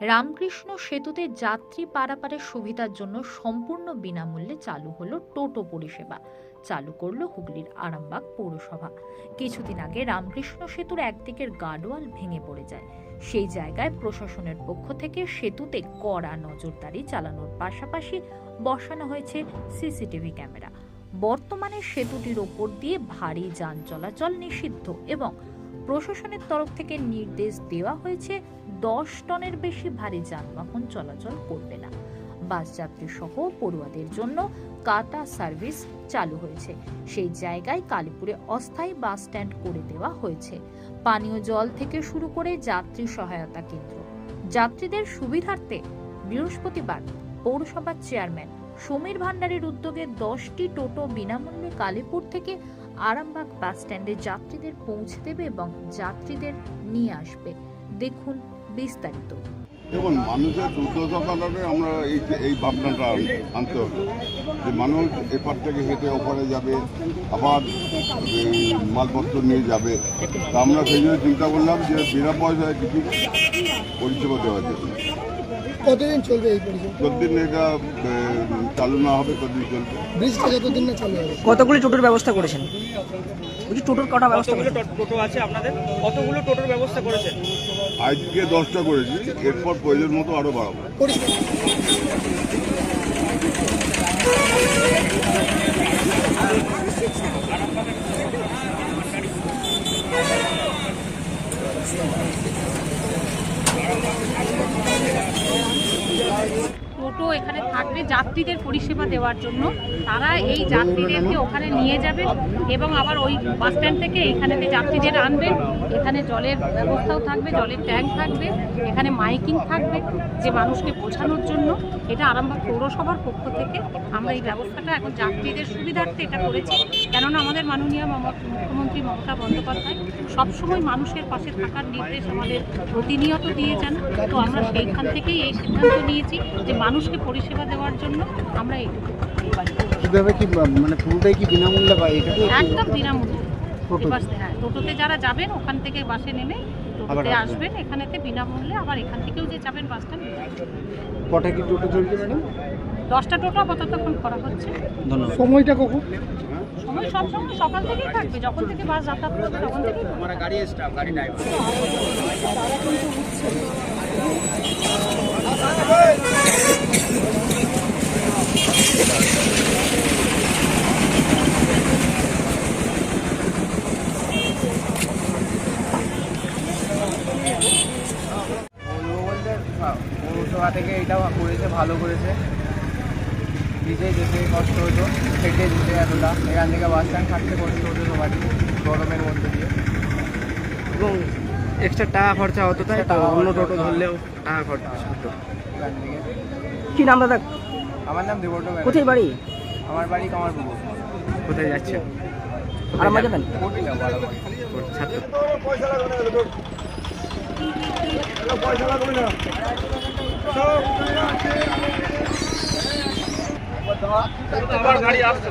রামকৃষ্ণ সেতুতে যাত্রী পারাপারের সুবিধার জন্য সম্পূর্ণ বিনামূল্যে চালু হলো টোটো পরিষেবা। চালু করল হুগলির আরামবাগ পৌরসভা। কিছুদিন আগে রামকৃষ্ণ সেতুর একদিকের গার্ডওয়াল ভেঙে পড়ে যায়। সেই জায়গায় প্রশাসনের পক্ষ থেকে সেতুতে কড়া নজরদারি চালানোর পাশাপাশি বসানো হয়েছে সিসিটিভি ক্যামেরা। বর্তমানে সেতুটির ওপর দিয়ে ভারী যান চলাচল নিষিদ্ধ এবং প্রশাসনের তরফ থেকে নির্দেশ দেওয়া হয়েছে দশ টনের বেশি ভারী যানবাহন চলাচল করবে না। বাস যাত্রী সহ পড়ুয়াদের জন্য কাটা সার্ভিস চালু হয়েছে। সেই জায়গায় কালীপুরে অস্থায়ী বাস স্ট্যান্ড করে দেওয়া হয়েছে। পানীয় জল থেকে শুরু করে যাত্রী সহায়তা কেন্দ্র। যাত্রীদের সুবিধার্থে বৃহস্পতিবার পৌরসভার চেয়ারম্যান সমীর ভান্ডারের উদ্যোগে দশটি টোটো বিনামূল্যে কালীপুর থেকে আরামবাগ বাস স্ট্যান্ডে যাত্রীদের পৌঁছে দেবে এবং যাত্রীদের নিয়ে আসবে। দেখুন বিস্তারিত দেখুন, মানুষের দুর্দশা কারণে আমরা এই এই ভাবনাটা আনতে হবে। যে মানুষ এপার থেকে হেঁটে ওপারে যাবে, আবার মালপত্র নিয়ে যাবে। তা আমরা সেই জন্য চিন্তা করলাম যে বিনা পয়সায় কিছু পরিষেবা দেওয়া জন্য কতদিন চলবে এই পরিষেবা? যতদিন এটা চালু না হবে কতদিন চলবে? ব্রিজটা যতদিন না চালু হবে। কতগুলি টোটোর ব্যবস্থা করেছেন? বলছি টোটোর কটা ব্যবস্থা করেছেন? টোটো আছে আপনাদের? কতগুলো টোটোর ব্যবস্থা করেছেন? আজকে দশটা করেছি এরপর প্রয়োজন মতো আরও বাড়াবো। টোটো এখানে থাকবে যাত্রীদের পরিষেবা দেওয়ার জন্য। তারা এই যাত্রীদেরকে ওখানে নিয়ে যাবে এবং আবার ওই বাস স্ট্যান্ড থেকে এখানেতে যাত্রীদের আনবেন এখানে জলের ব্যবস্থাও থাকবে, জলের ট্যাঙ্ক থাকবে, এখানে মাইকিং থাকবে যে মানুষকে বোঝানোর জন্য। এটা আরামবাগ পৌরসভার পক্ষ থেকে আমরা এই ব্যবস্থাটা এখন যাত্রীদের সুবিধার্থে এটা করেছি। কেননা আমাদের মাননীয় মুখ্যমন্ত্রী মমতা বন্দ্যোপাধ্যায় সবসময় মানুষের পাশে থাকার নির্দেশ আমাদের প্রতিনিয়ত দিয়ে যান তো আমরা সেইখান থেকেই এই সিদ্ধান্ত নিয়েছি যে মানুষকে পরিষেবা দেওয়ার জন্য আমরা এইটুকু কীভাবে কি মানে পুরোটাই কি বিনামূল্যে বা এটা একদম বিনামূল্যে। হ্যাঁ টোটোতে যারা যাবেন ওখান থেকে বাসে নেমে টোটোতে আসবেন? এখানেতে বিনামূল্যে আবার এখান থেকেও যে যাবেন বাসটা কটা কি টোটো চলছে ম্যাডাম? দশটা টোটো আপাতত এখন করা হচ্ছে। ধন্যবাদ। সময়টা কখন? সময় সব সময় সকাল থেকেই থাকবে যখন থেকে বাস যাতায়াত করবে তখন থেকে আমার গাড়ি স্টাফ গাড়ি ড্রাইভার বলব বলতে ভা- পৌরসভা থেকে এটাও করেছে ভালো করেছে নিজে যেতে কষ্ট হতো হেঁটে যেতে এতটা এখান থেকে বাস স্ট্যান্ড থাকতে কষ্ট হতো সবারই গরমের মধ্যে দিয়ে। এবং এক্সট্রা টাকা খরচা হতো তাই তো? অন্য টোটো ধরলেও টাকা খরচা হতো। কি নাম দাদা? আমার নাম ব্যানার্জি। কোথায় বাড়ি? আমার বাড়ি কামারপুকুর। কোথায় যাচ্ছেন? কোথায় আরামবাগ যাবেন? কোর্টে যাব আরামবাগ। ছাত্র আমার গাড়ি আসছে